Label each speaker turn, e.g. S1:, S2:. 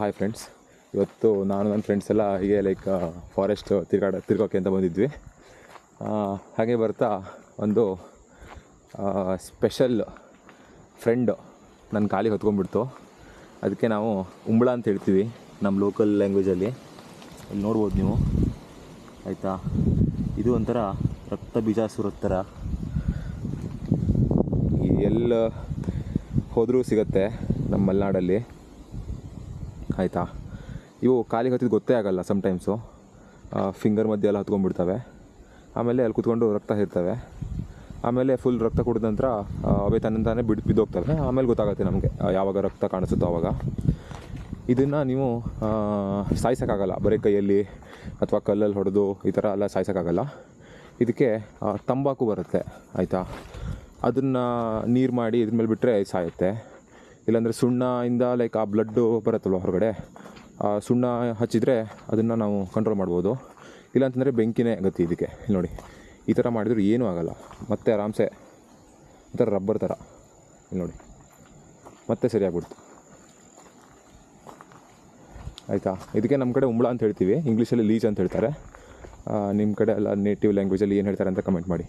S1: Hi friends ಇವತ್ತು ನಾನು ನನ್ನ ಫ್ರೆಂಡ್ಸ್ ಎಲ್ಲ ಹೀಗೆ ಲೈಕ್ ಫಾರೆಸ್ಟ್ ತಿರ್ಗಾಡ ತಿರ್ಗೋಕ್ಕೆ ಅಂತ ಬಂದಿದ್ವಿ. ಹಾಗೆ ಬರ್ತಾ ಒಂದು ಸ್ಪೆಷಲ್ ಫ್ರೆಂಡ್ ನನ್ನ ಖಾಲಿ ಹೊತ್ಕೊಂಡ್ಬಿಡ್ತು. ಅದಕ್ಕೆ ನಾವು ಉಂಬಳ ಅಂತ ಹೇಳ್ತೀವಿ ನಮ್ಮ ಲೋಕಲ್ ಲ್ಯಾಂಗ್ವೇಜಲ್ಲಿ ಅಲ್ಲಿ. ನೋಡ್ಬೋದು ನೀವು. ಆಯಿತಾ? ಇದು ಒಂಥರ ರಕ್ತ ಬೀಜ ಥರ ಎಲ್ಲ ಹೋದರೂ ಸಿಗುತ್ತೆ ನಮ್ಮ ಮಲೆನಾಡಲ್ಲಿ. ಆಯಿತಾ? ಇವು ಕಾಲಿಗೆ ಹತ್ತಿದ್ದು ಗೊತ್ತೇ ಆಗಲ್ಲ ಸಮ್ಟೈಮ್ಸು ಫಿಂಗರ್ ಮಧ್ಯೆ ಎಲ್ಲ ಹತ್ಕೊಂಡ್ಬಿಡ್ತವೆ. ಆಮೇಲೆ ಅಲ್ಲಿ ಕುತ್ಕೊಂಡು ರಕ್ತ ಇರ್ತವೆ. ಆಮೇಲೆ ಫುಲ್ ರಕ್ತ ಕುಡಿದ ನಂತರ ಅವೇ ತನ್ನಂತಾನೆ ಬಿಡ್, ಬಿದ್ದೋಗ್ತವೆ. ಆಮೇಲೆ ಗೊತ್ತಾಗುತ್ತೆ ನಮಗೆ ಯಾವಾಗ ರಕ್ತ ಕಾಣಿಸುತ್ತೋ ಆವಾಗ ಇದನ್ನು ನೀವು ಸಾಯ್ಸೋಕ್ಕಾಗಲ್ಲ. ಬರೀ ಕೈಯಲ್ಲಿ ಅಥವಾ ಕಲ್ಲಲ್ಲಿ ಹೊಡೆದು ಈ ಥರ ಎಲ್ಲ ಸಾಯಿಸೋಕ್ಕಾಗಲ್ಲ. ಇದಕ್ಕೆ ತಂಬಾಕು ಬರುತ್ತೆ. ಆಯಿತಾ? ಅದನ್ನು ನೀರು ಮಾಡಿ ಇದ್ರ ಮೇಲೆ ಬಿಟ್ಟರೆ ಸಾಯುತ್ತೆ. ಇಲ್ಲಾಂದರೆ ಸುಣ್ಣದಿಂದ ಲೈಕ್ ಆ ಬ್ಲಡ್ಡು ಬರುತ್ತಲ್ವ ಹೊರಗಡೆ, ಆ ಸುಣ್ಣ ಹಚ್ಚಿದರೆ ಅದನ್ನು ನಾವು ಕಂಟ್ರೋಲ್ ಮಾಡ್ಬೋದು. ಇಲ್ಲಾಂತಂದರೆ ಬೆಂಕಿನೇ ಗತಿ ಇದಕ್ಕೆ. ಇಲ್ಲಿ ನೋಡಿ, ಈ ಥರ ಮಾಡಿದ್ರು ಏನೂ ಆಗಲ್ಲ. ಮತ್ತೆ ಆರಾಮ್ಸೆ, ಒಂಥರ ರಬ್ಬರ್ ಥರ ಇಲ್ಲಿ ನೋಡಿ, ಮತ್ತೆ ಸರಿಯಾಗ್ಬಿಡ್ತು ಆಯಿತಾ? ಇದಕ್ಕೆ ನಮ್ಮ ಕಡೆ ಉಂಬಳ ಅಂತ ಹೇಳ್ತೀವಿ. ಇಂಗ್ಲೀಷಲ್ಲಿ ಲೀಚ್ ಅಂತ ಹೇಳ್ತಾರೆ. ನಿಮ್ಮ ಕಡೆ ಎಲ್ಲ ನೇಟಿವ್ ಲ್ಯಾಂಗ್ವೇಜಲ್ಲಿ ಏನು ಹೇಳ್ತಾರೆ ಅಂತ ಕಮೆಂಟ್ ಮಾಡಿ.